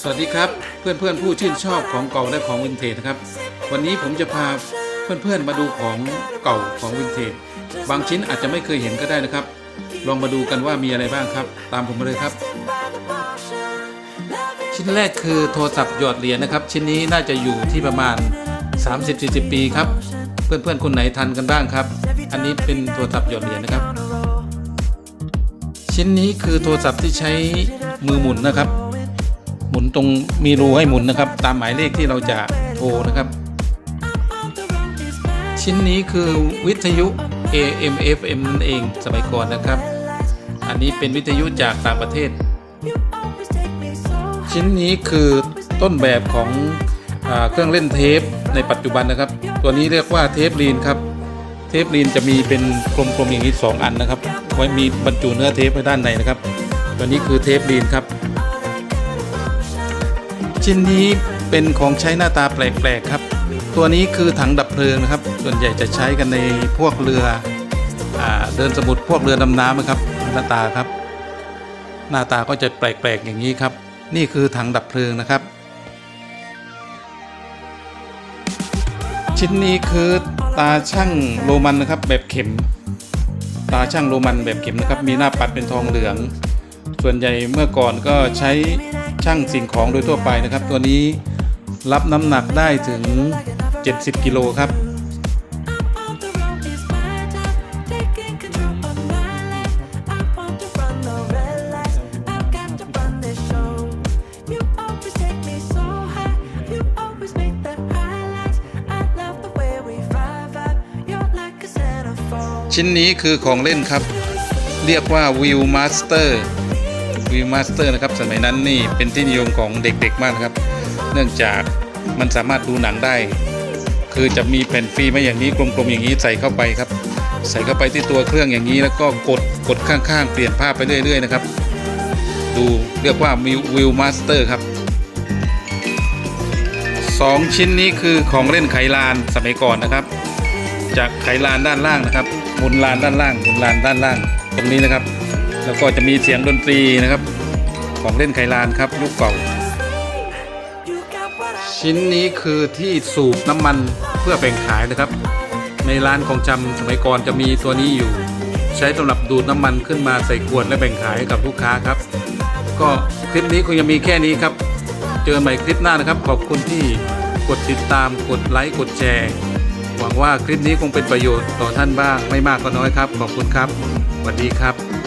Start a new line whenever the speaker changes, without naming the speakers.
สวัสดีครับเพื่อนเพื่อนผู้ชื่นชอบของเก่าและของวินเทจนะครับ วันนี้ผมจะพาเพื่อนเพื่อนมาดูของเก่าของวินเทจบางชิ้นอาจจะไม่เคยเห็นก็ได้นะครับ ลองมาดูกันว่ามีอะไรบ้างครับ ตามผมมาเลยครับ ชิ้นแรกคือโทรศัพท์หยอดเหรียญนะครับ ชิ้นนี้น่าจะอยู่ที่ประมาณ 30-40 ปีครับ เพื่อนๆคนไหนทันกันบ้างครับ อันนี้เป็นโทรศัพท์หยอดเหรียญนะครับ ชิ้นนี้คือโทรศัพท์ที่ใช้มือหมุนนะครับ หมุนตรงมีรูให้หมุนนะครับ ตามหมายเลขที่เราจะโทรนะครับ ชิ้นนี้คือวิทยุ AM FM นั่นเองสมัยก่อนนะครับ อันนี้เป็นวิทยุจากต่างประเทศ ชิ้นนี้คือต้นแบบของอเครื่องเล่นเทปในปัจจุบันนะครับ ตัวนี้เรียกว่าเทปลีนครับเทปลีนจะมีเป็นกลมๆอย่างนี้สองอันนะครับ ไว้มีบรรจุเนื้อเทปไว้ด้านในนะครับ ตัวนี้คือเทปลีนครับ ชิ้นนี้เป็นของใช้หน้าตาแปลกๆครับ ตัวนี้คือถังดับเพลิงนะครับ ส่วนใหญ่จะใช้กันในพวกเรืออเดินสมุทรพวกเรือดำน้ำนะครับหน้าตาครับ หน้าตาก็จะแปลกๆอย่างนี้ครับ นี่คือถังดับเพลิงนะครับ ชิ้นนี้คือตาช่างโรมันนะครับ แบบเข็ม ตาช่างโรมันแบบเข็มนะครับ มีหน้าปัดเป็นทองเหลือง ส่วนใหญ่เมื่อก่อนก็ใช้ ช่างสิ่งของโดยทั่วไปนะครับ ตัวนี้รับน้ำหนักได้ถึง 70 กิโลครับชิ้นนี้คือของเล่นครับ เรียกว่าวิวมาสเตอร์ วิวมาสเตอร์นะครับ สมัยนั้นนี่เป็นที่นิยมของเด็กๆมากนะครับ เนื่องจากมันสามารถดูหนังได้ คือจะมีแผ่นฟิล์มาอย่างนี้กลมๆอย่างนี้ใส่เข้าไปครับ ใส่เข้าไปที่ตัวเครื่องอย่างนี้แล้วก็กดกดข้างๆ เปลี่ยนภาพไปเรื่อยๆนะครับ ดูเรียกว่าวิวมาสเตอร์ครับสองชิ้นนี้คือของเล่นไขลานสมัยก่อนนะครับ จากไขลานด้านล่างนะครับหมุนลานด้านล่างหมุนลานด้านล่าง ตรงนี้นะครับ แล้วก็จะมีเสียงดนตรีนะครับ ของเล่นไขลานครับยุคเก่า ชิ้นนี้คือที่สูบน้ำมันเพื่อแบ่งขายนะครับ ในร้านของชำสมัยก่อนจะมีตัวนี้อยู่ ใช้สำหรับดูดน้ำมันขึ้นมาใส่ขวดและแบ่งขายให้กับลูกค้าครับ ก็คลิปนี้คงจะมีแค่นี้ครับ เจอกันใหม่คลิปหน้านะครับ ขอบคุณที่กดติดตามกดไลค์กดแชร์หวังว่าคลิปนี้คงเป็นประโยชน์ต่อท่านบ้างไม่มากก็น้อยครับ ขอบคุณครับสวัสดีครับ